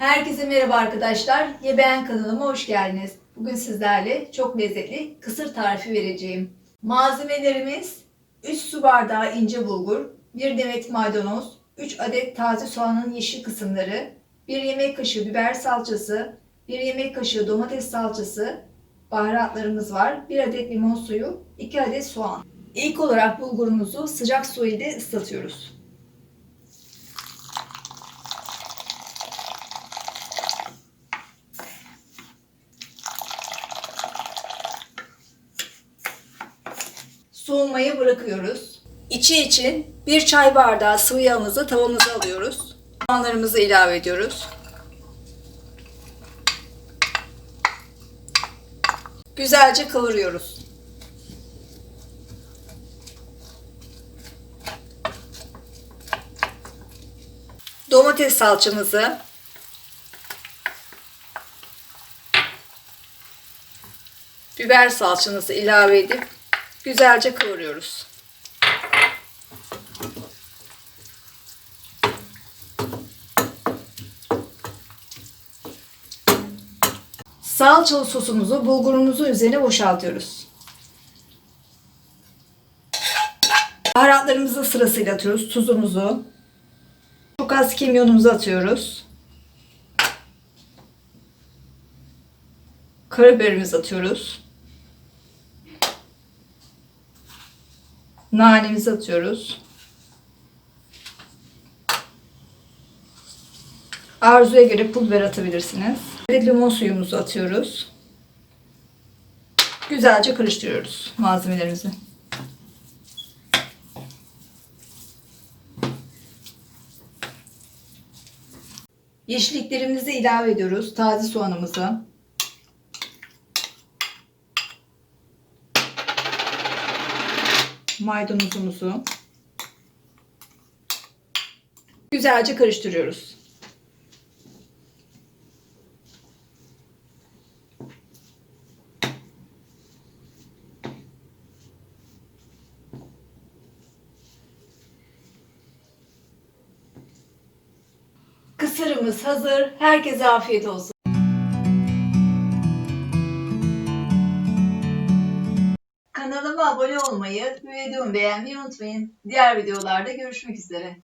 Herkese merhaba arkadaşlar. Ye Beğen kanalıma hoş geldiniz. Bugün sizlerle çok lezzetli kısır tarifi vereceğim. Malzemelerimiz 3 su bardağı ince bulgur, 1 demet maydanoz, 3 adet taze soğanın yeşil kısımları, 1 yemek kaşığı biber salçası, 1 yemek kaşığı domates salçası, baharatlarımız var, 1 adet limon suyu, 2 adet soğan. İlk olarak bulgurumuzu sıcak su ile ıslatıyoruz. Soğumaya bırakıyoruz. İçi için bir çay bardağı sıvı yağımızı tavamıza alıyoruz. Soğanlarımızı ilave ediyoruz. Güzelce kavuruyoruz. Domates salçamızı biber salçamızı ilave edip güzelce kavuruyoruz. Salçalı sosumuzu bulgurumuzun üzerine boşaltıyoruz. Baharatlarımızı sırasıyla atıyoruz. Tuzumuzu. Çok az kimyonumuzu atıyoruz. Karabiberimizi atıyoruz. Nanemizi atıyoruz. Arzuya göre pul biber atabilirsiniz. Bir limon suyumuzu atıyoruz. Güzelce karıştırıyoruz malzemelerimizi. Yeşilliklerimizi ilave ediyoruz. Taze soğanımızı. Maydanozumuzu. Güzelce karıştırıyoruz. Kısırımız hazır. Herkese afiyet olsun. Kanalıma abone olmayı videomu beğenmeyi unutmayın. Diğer videolarda görüşmek üzere.